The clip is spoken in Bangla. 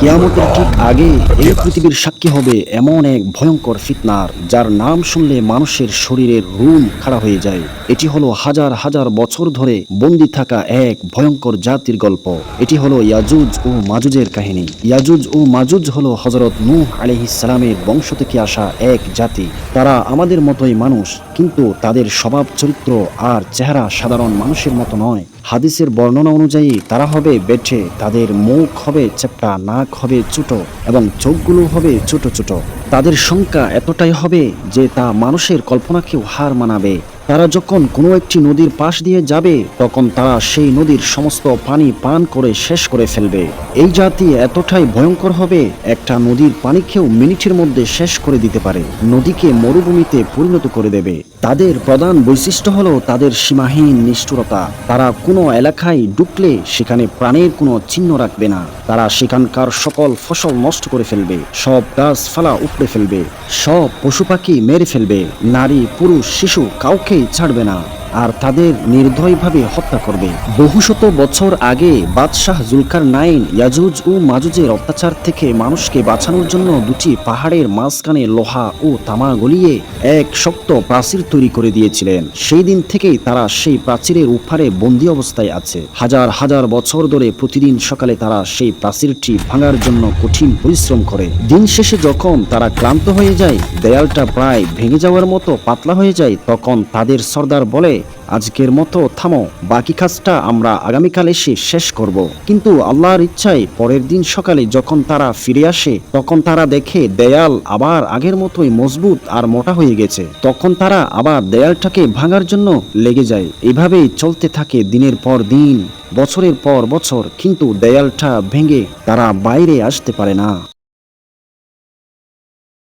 কেয়ামতের ঠিক আগে এই পৃথিবীর সাক্ষী হবে এমন এক ভয়ঙ্কর ফিতনার, যার নাম শুনলে মানুষের শরীরের রুম খাড়া হয়ে যায়। এটি হলো হাজার হাজার বছর ধরে বন্দি থাকা এক ভয়ঙ্কর জাতির গল্প। এটি হলো ইয়াজুজ ও মাজুজের কাহিনী। ইয়াজুজ ও মাজুজ হলো হজরত নূহ আলহিসালামের বংশ থেকে আসা এক জাতি। তারা আমাদের মতোই মানুষ, কিন্তু তাদের স্বভাব, চরিত্র আর চেহারা সাধারণ মানুষের মতো নয়। হাদিসের বর্ণনা অনুযায়ী তারা হবে বেঠে, তাদের মুখ হবে চেপটা নাক হবে ছোট এবং চোখগুলো হবে ছোট ছোট। তাদের সংখ্যা এতটাই হবে যে তা মানুষের কল্পনাকেও হার মানাবে। তারা যখন কোনো একটি নদীর পাশ দিয়ে যাবে, তখন তারা সেই নদীর সমস্ত পানি পান করে শেষ করে ফেলবে। এই জাতি এতটাই ভয়ঙ্কর হবে, একটা নদীর পানি খেয়েও মিনিটের মধ্যে শেষ করে দিতে পারে। নদীকে মরুভূমিতে পরিণত করে দেবে। তাদের প্রধান বৈশিষ্ট্য হলো তাদের সীমাহীন নিষ্ঠুরতা। তারা কোনো এলাকায় ঢুকলে সেখানে প্রাণের কোনো চিহ্ন রাখবে না। তারা সেখানকার সকল ফসল নষ্ট করে ফেলবে, সব গাছপালা উপড়ে ফেলবে, সব পশু পাখি মেরে ফেলবে, নারী, পুরুষ, শিশু কাউকেই ছাড়বে না। আর তাদের নির্দয়ভাবে হত্যা করবে। বহু শত বছর আগে বাদশাহ জুলকার নাইন ইয়াজুজ ও মাজুজের অত্যাচার থেকে মানুষকে বাঁচানোর জন্য দুটি পাহাড়ের মাঝখানে লোহা ও তামা গলিয়ে এক শক্ত প্রাচীর তৈরি করে দিয়েছিলেন। সেই দিন থেকেই তারা সেই প্রাচীরের উপারে বন্দি অবস্থায় আছে। হাজার হাজার বছর ধরে প্রতিদিন সকালে তারা সেই প্রাচীরটি ভাঙার জন্য কঠিন পরিশ্রম করে। দিন শেষে যখন তারা ক্লান্ত হয়ে যায়, দেয়ালটা প্রায় ভেঙে যাওয়ার মতো পাতলা হয়ে যায়, তখন তাদের সর্দার বলে আজকের মতো থামো, বাকি কাজটা আমরা আগামীকাল এসে শেষ করব। কিন্তু আল্লাহর ইচ্ছায় পরের দিন সকালে যখন তারা ফিরে আসে, তখন তারা দেখে দেয়াল আবার আগের মতোই মজবুত আর মোটা হয়ে গেছে। তখন তারা আবার দেয়ালটাকে ভাঙার জন্য লেগে যায়। এভাবেই চলতে থাকে দিনের পর দিন, বছরের পর বছর। কিন্তু দেয়ালটা ভেঙে তারা বাইরে আসতে পারে না।